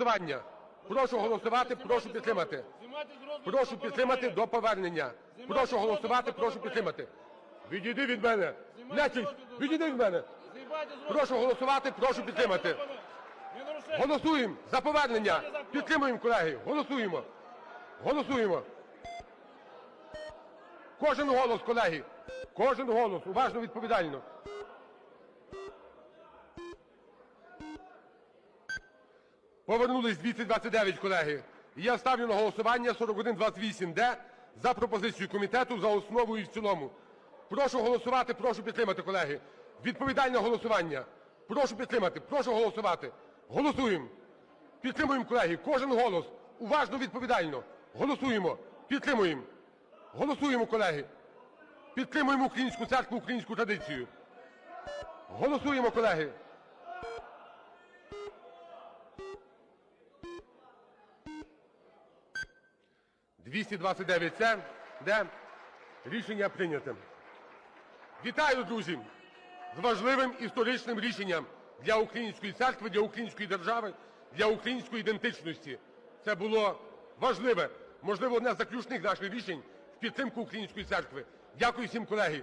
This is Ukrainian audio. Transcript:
голосування. Прошу голосувати, прошу підтримати. Прошу підтримати до повернення. Прошу голосувати, прошу підтримати. Відійди від мене. Нечисть, відійди від мене. Прошу голосувати, прошу підтримати. Голосуємо за повернення. Підтримуємо, колеги. Голосуємо. Голосуємо. Кожен голос, колеги. Кожен голос. Уважно, відповідально. Повернулись 229, колеги. І я ставлю на голосування 4128-д за пропозицію комітету за основу і в цілому. Прошу голосувати, прошу підтримати, колеги. Відповідальне голосування. Прошу підтримати, прошу голосувати. Голосуємо. Підтримуємо, колеги. Кожен голос. Уважно, відповідально. Голосуємо. Підтримуємо. Голосуємо, колеги. Підтримуємо українську церкву, українську традицію. Голосуємо, колеги. «229 – це де рішення прийняте. Вітаю, друзі, з важливим історичним рішенням для української церкви, для української держави, для української ідентичності. Це було важливе, можливо, одне з заключних наших рішень в підтримку української церкви. Дякую всім, колеги.